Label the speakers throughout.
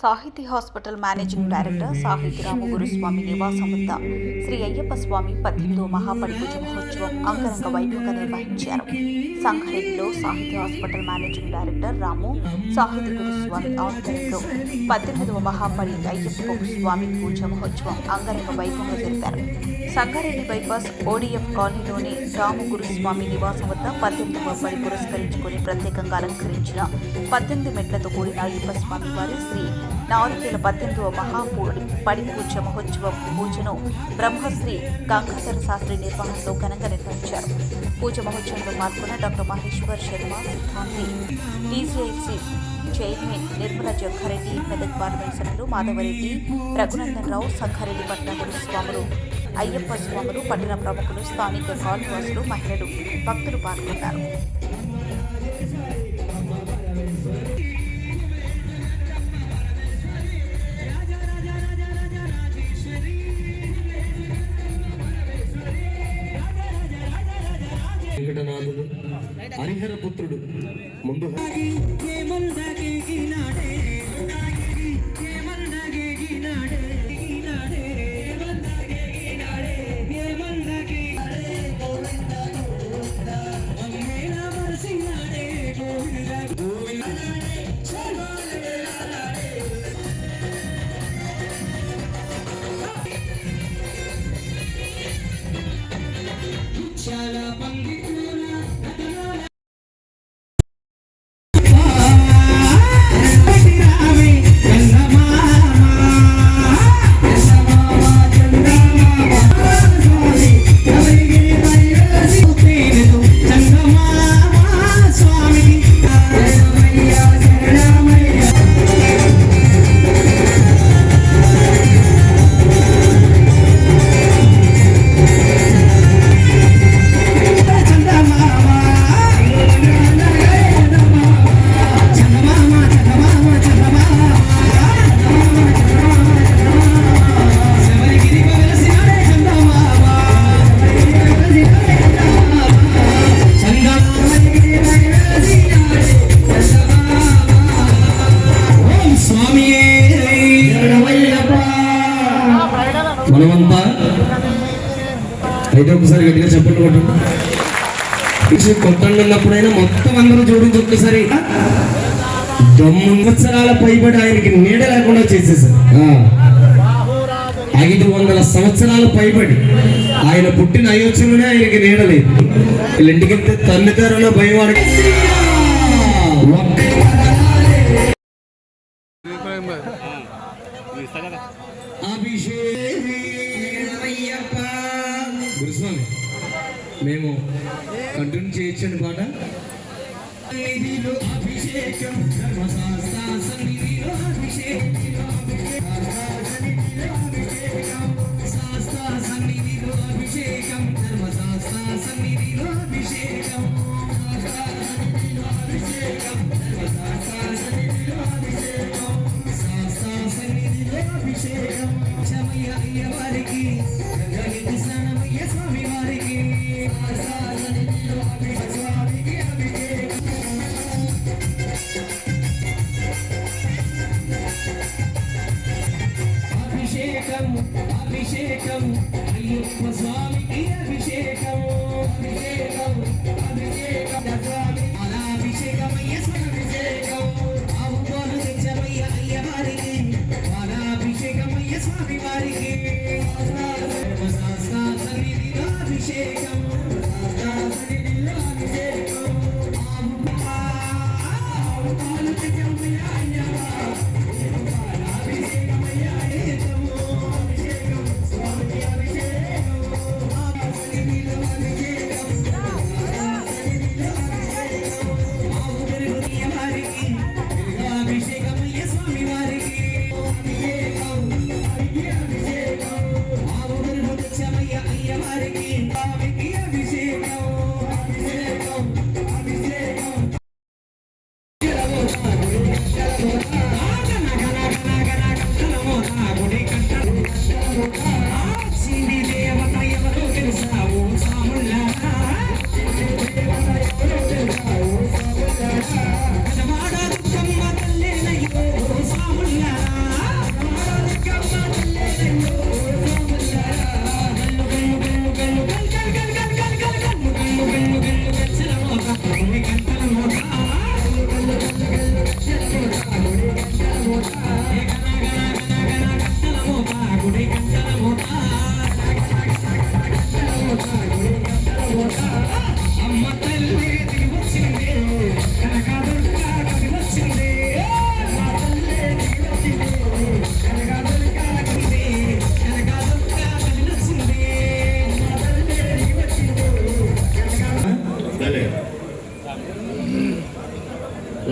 Speaker 1: సాహితీ hospital managing director సాహితీ రామగురుస్వామి నివాసం వద్ద శ్రీ అయ్యప్ప స్వామి పద్దెనిమిదో మహాపరిపూజ మహోత్సవం అంగరంగ వైభవంగా నిర్వహించారు. సంఘారెడ్డిలో సాహితీ హాస్పిటల్ మేనేజింగ్ డైరెక్టర్ రాము సాహితీ గురుస్వామి ఆధ్వర్యంలో పద్దెనిమిదవ మహాపడి అయ్యప్ప స్వామి పూజ మహోత్సవం అంగరంగ వైభవంగా జరిపారు. సంగారెడ్డి బైపాస్ ఓడిఎఫ్ కాలనీలోని రాము గురుస్వామి నివాసం వద్ద పద్దెనిమిదవ పడి పురస్కరించుకొని ప్రత్యేకంగా అలంకరించిన పద్దెనిమిది మెట్లతో కూడిన అయ్యప్ప స్వామి వారి శ్రీ నాలుగేల పద్దెనిమిదవ మహాపూడి పడి పూజ మహోత్సవం పూజను బ్రహ్మశ్రీ గంగాధర శాస్త్రి నిర్వహణలో ఘనంగా నిర్వహించారు. పూజ మహోత్సవంలో పాల్గొన్న డాక్టర్ మహేశ్వర్ శర్మ సిద్ధాంతి TCIC chairman Nirmala Jaggareddy Medak parliament సభ్యులు మాధవరెడ్డి రఘునందన్ రావు సంగారెడ్డి పట్టణ స్వాములు అయ్యప్ప స్వాములు పట్టణ ప్రముఖులు స్థానిక కాలనీవాసులు మహిళలు భక్తులు పాల్గొన్నారు.
Speaker 2: ముందు గట్టిగా చెప్పండి కొట్టండి కొత్త అన్నప్పుడైనా మొత్తం అందరూ జోడించి ఒక్కసారి తొమ్మిది సంవత్సరాల పైబడి ఆయనకి నీడ లేకుండా చేసేసారు. ఐదు వందల సంవత్సరాల పైబడి ఆయన పుట్టిన అయోధ్యలోనే ఆయనకి నీడ లేదు. వీళ్ళ ఇంటికి వెళ్తే తల్లిదండ్రుల భయం వాడికి ఒక్క మేము కంటిన్యూ చేయొచ్చండి పాట. అభిషేకం అభిషేకం అభిషేకం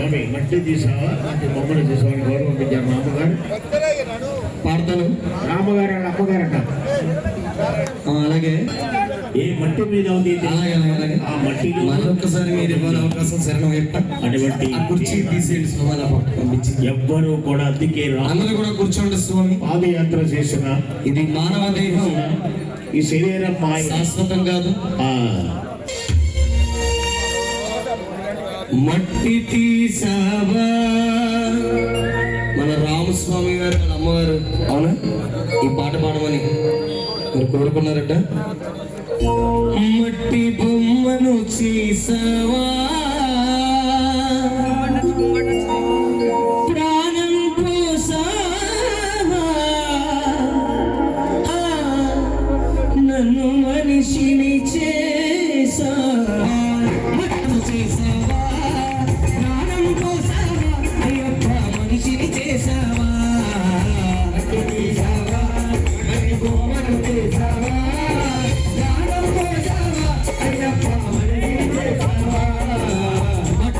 Speaker 3: మట్టి తీసావా? ఈ బొమ్మలు తీసావని గౌరవం పెట్టారు మా అమ్మగారు
Speaker 2: పాడతాను.
Speaker 3: రామగారు అమ్మగారట
Speaker 2: ఆ, అలాగే.
Speaker 3: ఏ మట్టి మీద ఉంది
Speaker 2: అలాగే
Speaker 3: ఆ మట్టిలో
Speaker 2: మరొకసారి మీరు ఇవ్వాలి అవకాశం శరణం.
Speaker 3: అటువంటి
Speaker 2: కుర్చీ తీసేయండి స్వామి పంపించి.
Speaker 3: ఎవ్వరూ కూడా అందుకే రా
Speaker 2: అందరూ కూడా కూర్చోండి స్వామి.
Speaker 3: పాదయాత్ర చేసిన
Speaker 2: ఇది మానవ దేహం.
Speaker 3: ఈ శరీరం
Speaker 2: శాశ్వతం కాదు. మట్టి తీసావా మన రామస్వామి గారు వాళ్ళ అమ్మగారు. అవునా? ఈ పాట పాడమని మీరు కోరుకున్నారట? మట్టి బొమ్మను చేసావా నన్ను మనిషిని మట్టు చేసావా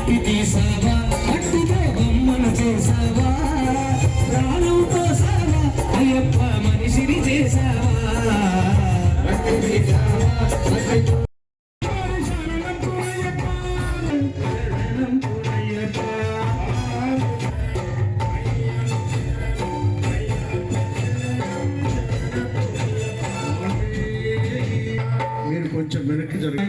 Speaker 2: మట్టి తీసావా? మట్టితో బొమ్మను చేసావా? ప్రాణం పోసావా అయ్యప్ప మనిషిని చేసావా? మట్టి తీసావా మట్టితో
Speaker 3: మీరు కొంచెం వెనక్కి జరగ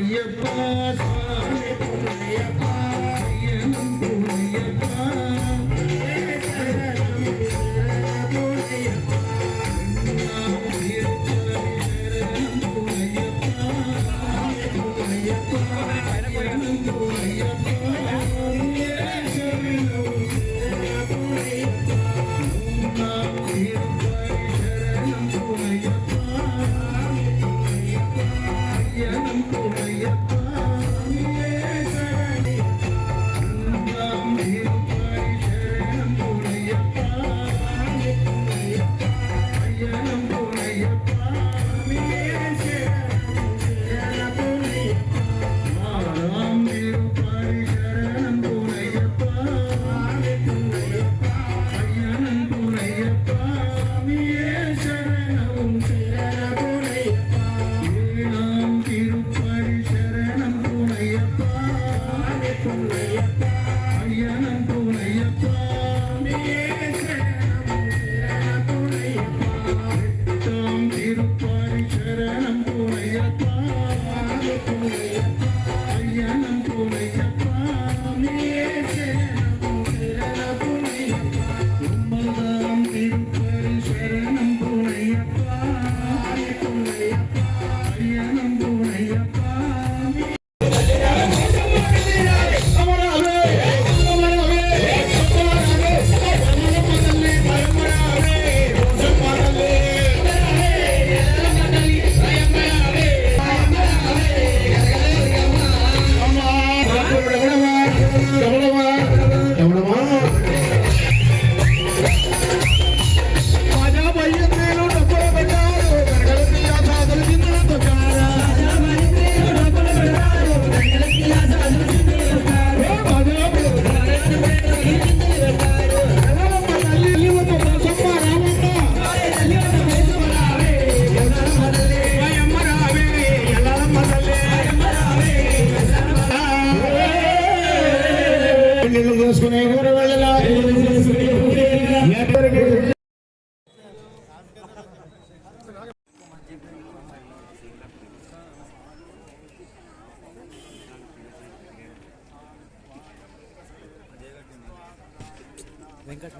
Speaker 4: వెంకట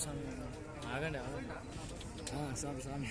Speaker 4: స్వామి. ఆగండి ఆగండి. స్వామి స్వామి.